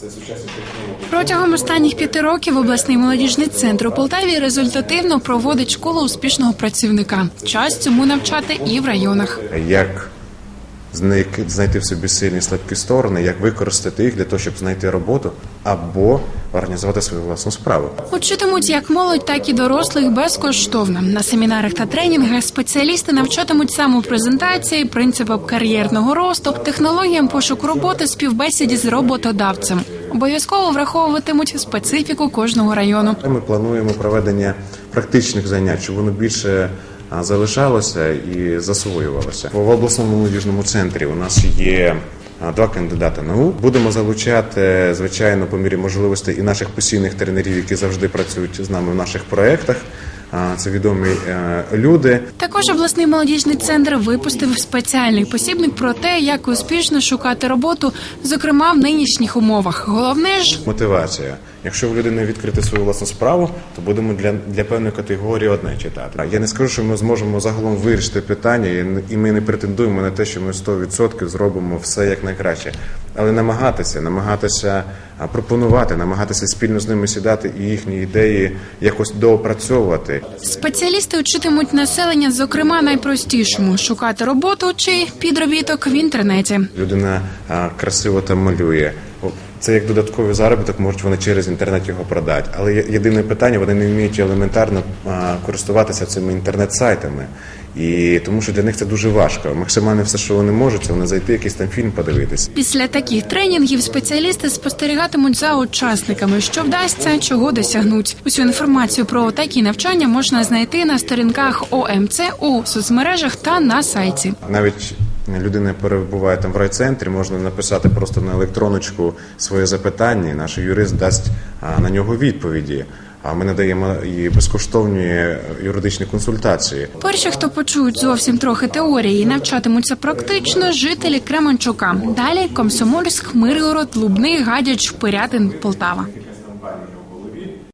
Це сучасні технології. Протягом останніх п'яти років обласний молодіжний центр у Полтаві результативно проводить школу успішного працівника. Час цьому навчати і в районах. Як знайти- в собі сильні слабкі сторони, як використати їх для того, щоб знайти роботу або організувати свою власну справу. Учитимуть як молодь, так і дорослих безкоштовно. На семінарах та тренінгах спеціалісти навчатимуть самопрезентації, принципам кар'єрного росту, технологіям пошуку роботи, співбесіді з роботодавцем. Обов'язково враховуватимуть специфіку кожного району. Ми плануємо проведення практичних занять, щоб воно більше залишалося і засвоювалося. В обласному молодіжному центрі у нас є два кандидати наук. Будемо залучати, звичайно, по мірі можливостей і наших постійних тренерів, які завжди працюють з нами в наших проєктах. Це відомі е, люди. Також обласний молодіжний центр випустив спеціальний посібник про те, як успішно шукати роботу, зокрема в нинішніх умовах. Головне ж Мотивація. Якщо в людини відкрити свою власну справу, то будемо для, для певної категорії одне читати. Я не скажу, що ми зможемо загалом вирішити питання, і ми не претендуємо на те, що ми 100% зробимо все як найкраще. Але намагатися, намагатися пропонувати, намагатися спільно з ними сідати і їхні ідеї якось доопрацьовувати. спеціалісти учитимуть населення, зокрема найпростішому шукати роботу чи підробіток в інтернеті. Людина красиво там малює. Це як додатковий заробіток, можуть вони через інтернет його продати. Але єдине питання, вони не вміють елементарно користуватися цими інтернет-сайтами. І тому що для них це дуже важко. Максимально все, що вони можуть, це вони зайти, якийсь там фільм подивитись. Після таких тренінгів спеціалісти спостерігатимуть за учасниками, що вдасться, чого досягнуть. Усю інформацію про такі навчання можна знайти на сторінках ОМЦ у соцмережах та на сайті. Навіть людина перебуває там в райцентрі, можна написати просто на електроночку своє запитання, і наш юрист дасть на нього відповіді. А ми надаємо і безкоштовні юридичні консультації. Перші, хто почують зовсім трохи теорії навчатимуться практично, жителі Кременчука. Далі Комсомольськ, Миргород, Лубний, Гадяч, Пирятин, Полтава.